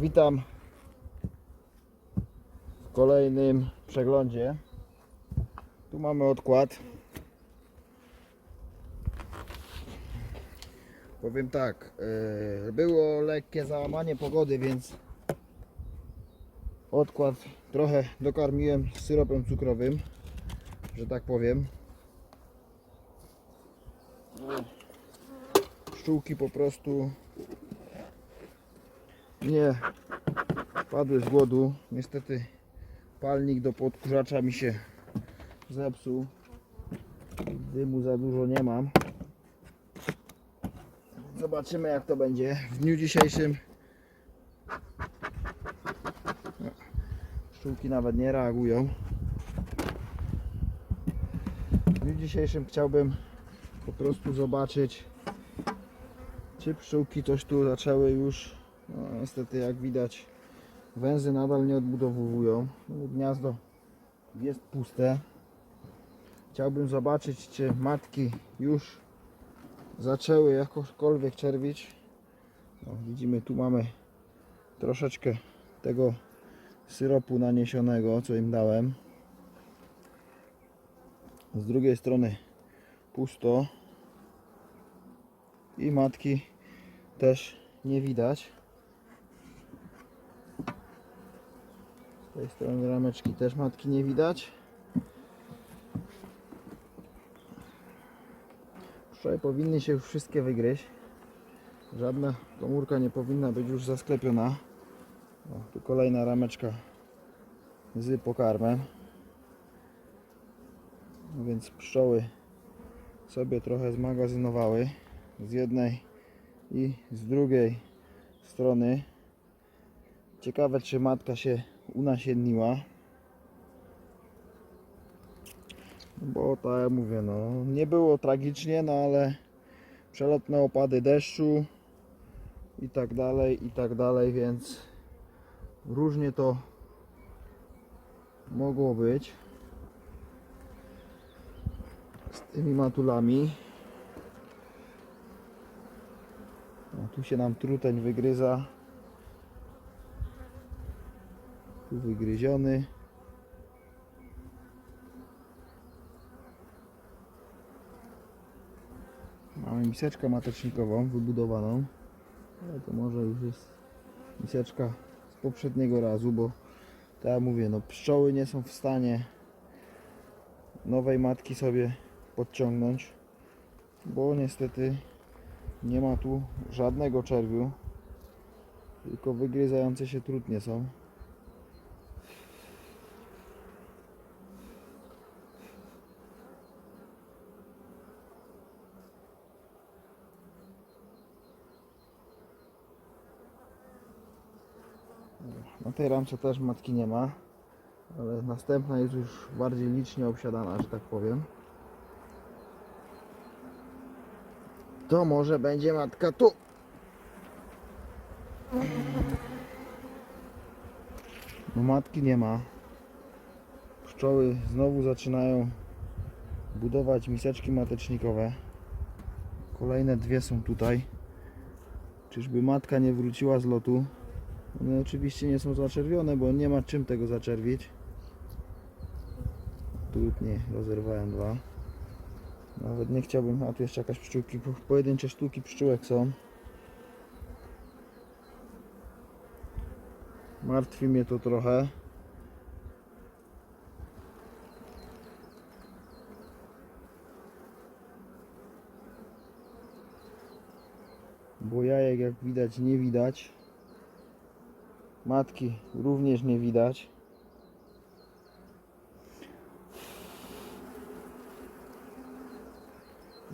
Witam w kolejnym przeglądzie. Tu mamy odkład. Powiem tak, yy, było lekkie załamanie pogody, więc odkład trochę dokarmiłem syropem cukrowym, że tak powiem. Pszczółki po prostu nie padły z głodu. Niestety palnik do podkurzacza mi się zepsuł. Dymu za dużo nie mam. Zobaczymy jak to będzie w dniu dzisiejszym. Pszczółki nawet nie reagują. W dniu dzisiejszym chciałbym po prostu zobaczyć czy pszczółki coś tu zaczęły już no, niestety jak widać węzy nadal nie odbudowują. No, gniazdo jest puste. Chciałbym zobaczyć czy matki już zaczęły jakokolwiek czerwić. No, widzimy tu mamy troszeczkę tego syropu naniesionego co im dałem. Z drugiej strony pusto. I matki też nie widać. Z tej strony rameczki też matki nie widać. Pszczoły powinny się już wszystkie wygryźć. Żadna komórka nie powinna być już zasklepiona. O, tu kolejna rameczka z pokarmem. No więc pszczoły sobie trochę zmagazynowały z jednej i z drugiej strony. Ciekawe, czy matka się unasienniła. Bo tak jak mówię, no nie było tragicznie, no ale przelotne opady deszczu i tak dalej, i tak dalej, więc różnie to mogło być z tymi matulami. O, tu się nam truteń wygryza. Wygryziony. Mamy miseczkę matecznikową wybudowaną. Ale to może już jest miseczka z poprzedniego razu, bo tak jak mówię, no pszczoły nie są w stanie nowej matki sobie podciągnąć, bo niestety nie ma tu żadnego czerwiu, tylko wygryzające się trudnie są. Na tej ramce też matki nie ma, ale następna jest już bardziej licznie obsiadana, że tak powiem. To może będzie matka tu. No matki nie ma. Pszczoły znowu zaczynają budować miseczki matecznikowe. Kolejne dwie są tutaj. Czyżby matka nie wróciła z lotu? One oczywiście nie są zaczerwione, bo nie ma czym tego zaczerwić. Trudnie rozerwałem dwa. Nawet nie chciałbym, a tu jeszcze jakaś pszczółki, po- pojedyncze sztuki pszczółek są. Martwi mnie to trochę. Bo jajek jak widać nie widać. Matki również nie widać.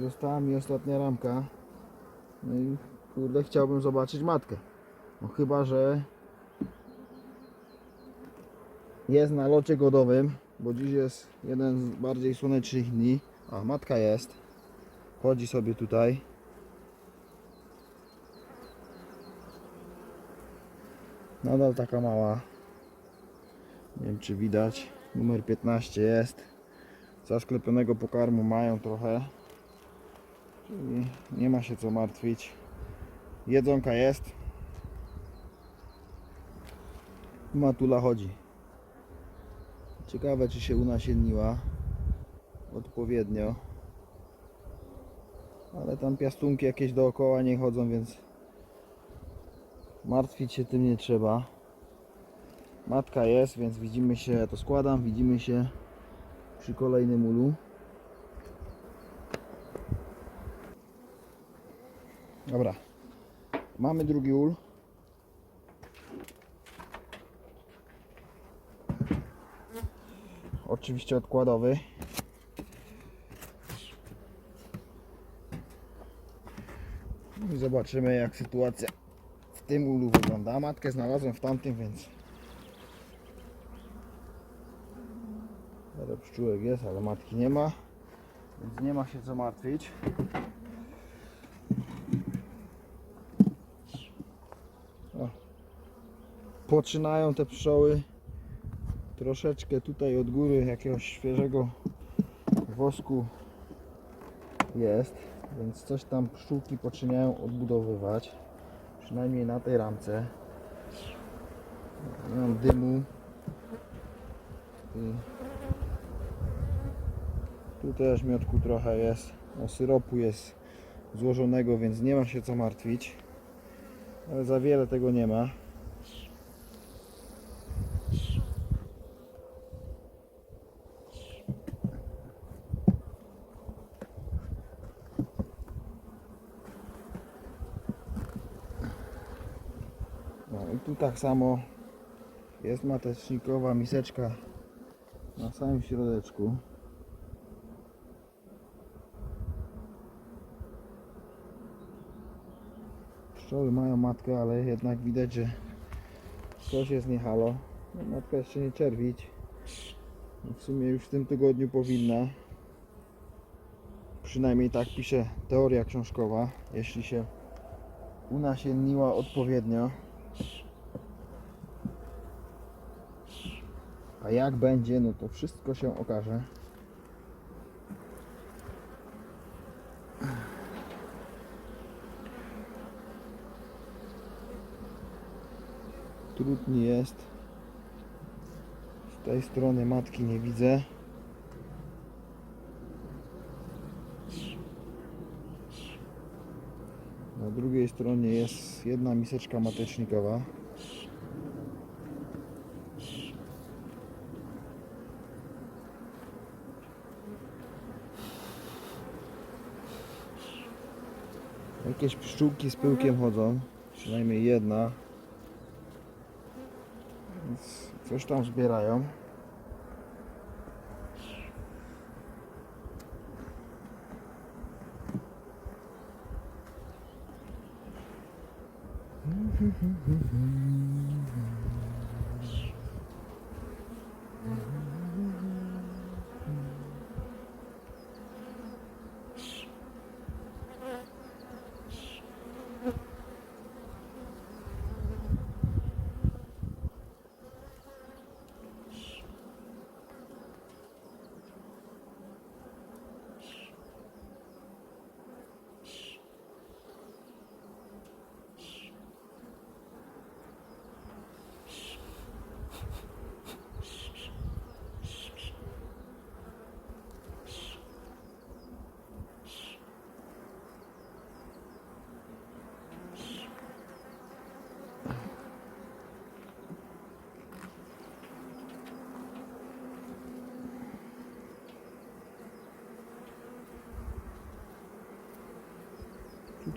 Została mi ostatnia ramka. No i kurde chciałbym zobaczyć matkę. No chyba, że jest na locie godowym, bo dziś jest jeden z bardziej słonecznych dni. A matka jest. Chodzi sobie tutaj. Nadal taka mała. Nie wiem czy widać. Numer 15 jest. Zasklepionego pokarmu mają trochę. Czyli nie ma się co martwić. Jedzonka jest. Matula chodzi. Ciekawe czy się unasienniła odpowiednio. Ale tam piastunki jakieś dookoła nie chodzą, więc martwić się tym nie trzeba. Matka jest, więc widzimy się, ja to składam, widzimy się przy kolejnym ulu. Dobra, mamy drugi ul. Oczywiście odkładowy. No I zobaczymy jak sytuacja tym ulu wygląda. Matkę znalazłem w tamtym, więc Parę pszczółek jest, ale matki nie ma, więc nie ma się co martwić. O. Poczynają te pszczoły troszeczkę tutaj od góry jakiegoś świeżego wosku jest, więc coś tam pszczółki poczynają odbudowywać, przynajmniej na tej ramce. Mam dymu. I tu też miodku trochę jest. No, syropu jest złożonego, więc nie ma się co martwić. Ale za wiele tego nie ma. No i tak samo jest matecznikowa miseczka na samym środeczku. Pszczoły mają matkę, ale jednak widać, że coś jest nie halo. No, matka jeszcze nie czerwić. No, W sumie już w tym tygodniu powinna. Przynajmniej tak pisze teoria książkowa. Jeśli się unasienniła odpowiednio. A jak będzie, no to wszystko się okaże. Trudniej jest. Z tej strony matki nie widzę. Na drugiej stronie jest jedna miseczka matecznikowa. Jakieś pszczółki z pyłkiem chodzą, przynajmniej jedna. Więc coś tam zbierają. Tu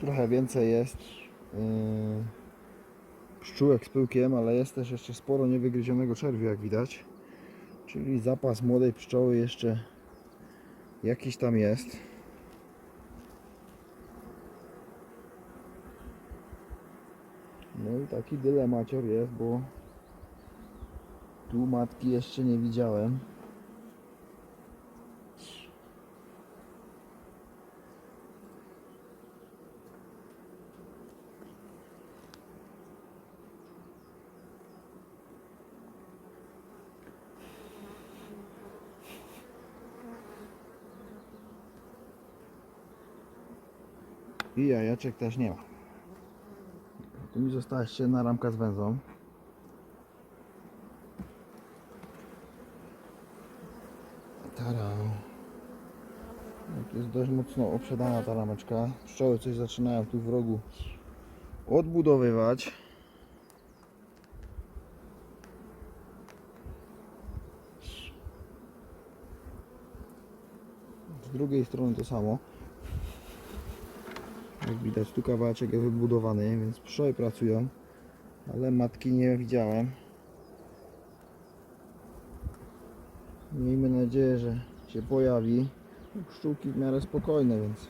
trochę więcej jest yy, pszczółek z pyłkiem, ale jest też jeszcze sporo niewygryzionego czerwiu, jak widać. Czyli zapas młodej pszczoły jeszcze jakiś tam jest. No i taki dylemacior jest, bo tu matki jeszcze nie widziałem. I jajeczek też nie ma. Tu mi została jeszcze jedna ramka z węzłem. Tara. Jest dość mocno obsiadana ta rameczka. Pszczoły coś zaczynają tu w rogu odbudowywać. Z drugiej strony to samo. Jak widać tu kawałeczek jest wybudowany, więc pszczoły pracują, ale matki nie widziałem. Miejmy nadzieję, że się pojawi. Pszczółki w miarę spokojne, więc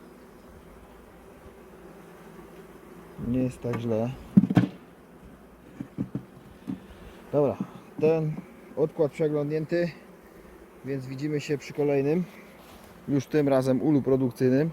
nie jest tak źle. Dobra, ten odkład przeglądnięty, więc widzimy się przy kolejnym, już tym razem ulu produkcyjnym.